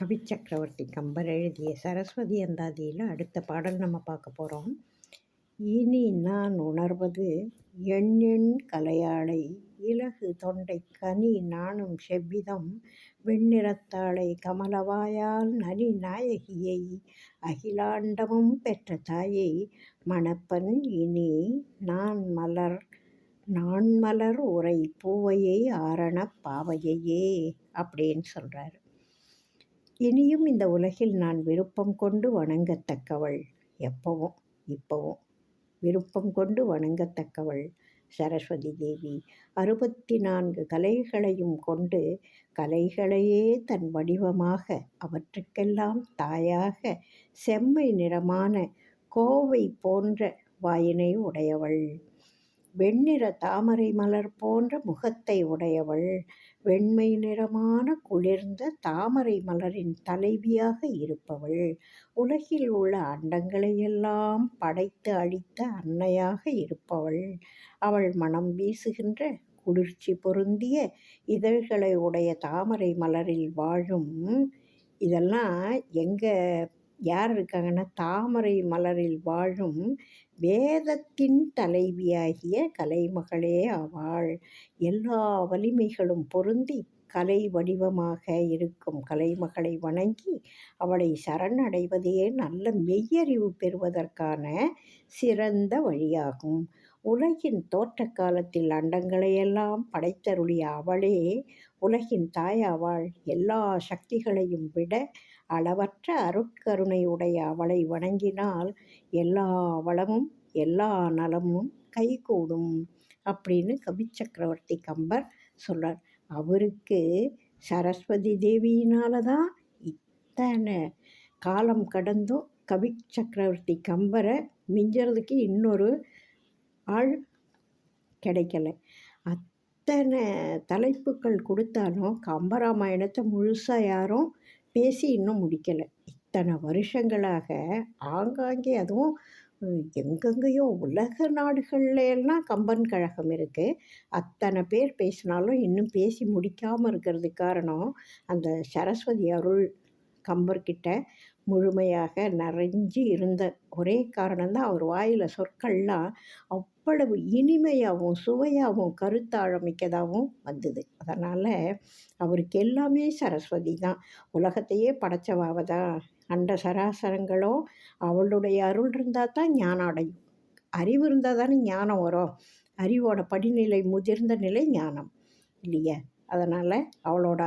கவி சக்கரவர்த்தி கம்பர் எழுதிய சரஸ்வதி அந்தாதியில் அடுத்த பாடல் நம்ம பார்க்க போகிறோம் இனி நான் உணர்வது எண்ணெண் கலையாளை இலகு தொண்டை கனி நானும் செவ்விதம் வெண்ணிறத்தாளை கமலவாயால் நனி நாயகியை அகிலாண்டமும் பெற்ற தாயை மணப்பன் இனி நான் மலர் நான் மலர் உரை பூவையை ஆரண பாவையையே அப்படின்னு சொல்கிறாரு இனியும் இந்த உலகில் நான் விருப்பம் கொண்டு வணங்கத்தக்கவள். எப்பவும் இப்போவும். விருப்பம் கொண்டு வணங்கத்தக்கவள் சரஸ்வதி தேவி. அறுபத்தி நான்கு கலைகளையும் கொண்டு கலைகளையே தன் வடிவமாக அவற்றுக்கெல்லாம் தாயாக செம்மை நிறமான கோவை போன்ற வாயினை உடையவள். வெண்ணிற தாமரை மலர் போன்ற முகத்தை உடையவள். வெண்மை நிறமான குளிர்ந்த தாமரை மலரின் தலைவியாக இருப்பவள். உலகில் உள்ள அண்டங்களையெல்லாம் படைத்து அழித்த அன்னையாக இருப்பவள். அவள் மனம் வீசுகின்ற குளிர்ச்சி பொருந்திய இதழ்களை உடைய தாமரை மலரில் வாழும். இதெல்லாம் எங்கே யார் இருக்காங்கன்னா தாமரை மலரில் வாழும் வேதத்தின் தலைவியாகிய கலைமகளே ஆவாள். எல்லா வலிமைகளும் பொருந்தி கலை வடிவமாக இருக்கும் கலைமகளை வணங்கி அவளை சரணடைவதே நல்ல மெய்யறிவு பெறுவதற்கான சிறந்த வழியாகும். உலகின் தோற்ற காலத்தில் அண்டங்களையெல்லாம் படைத்தருளிய அவளே உலகின் தாயாவாள் எல்லா சக்திகளையும் விட அளவற்ற அருட்கருணையுடைய அவளை வணங்கினால் எல்லா வளமும் எல்லா நலமும் கைகூடும் அப்படின்னு கவி சக்கரவர்த்தி கம்பர் சொல்கிறார் அவருக்கு சரஸ்வதி தேவியினால தான் இத்தனை காலம் கடந்தும் கவி சக்கரவர்த்தி கம்பரை மிஞ்சறதுக்கு இன்னொரு ஆள் கிடைக்கல. அத்தனை தலைப்புகள் கொடுத்தாலும் கம்பராமாயணத்தை முழுசாக யாரும் பேசி இன்னும் முடிக்கலை. இத்தனை வருஷங்களாக ஆங்காங்கே அதுவும் எங்கெங்கேயோ உலக நாடுகள்ல எல்லாம் கம்பன் கழகம் இருக்குது அத்தனை பேர் பேசினாலும் இன்னும் பேசி முடிக்காமல் இருக்கிறதுக்கு காரணம் அந்த சரஸ்வதி அருள் கம்பர்கிட்ட முழுமையாக நிறைஞ்சு இருந்த ஒரே காரணம்தான் அவர் வாயில் சொற்கள்லாம் அவ்வளவு இனிமையாகவும் சுவையாகவும் கருத்தாழமிக்கதாகவும் வந்தது. அதனால் அவருக்கு எல்லாமே சரஸ்வதி தான். உலகத்தையே படைச்சவாவ தான் அண்ட சராசரங்களோ அவளுடைய அருள் இருந்தால் தான் ஞானம் அடையும். அறிவு இருந்தால் தானே ஞானம் வரும். அறிவோட படிநிலை முதிர்ந்த நிலை ஞானம் இல்லையா? அதனால் அவளோட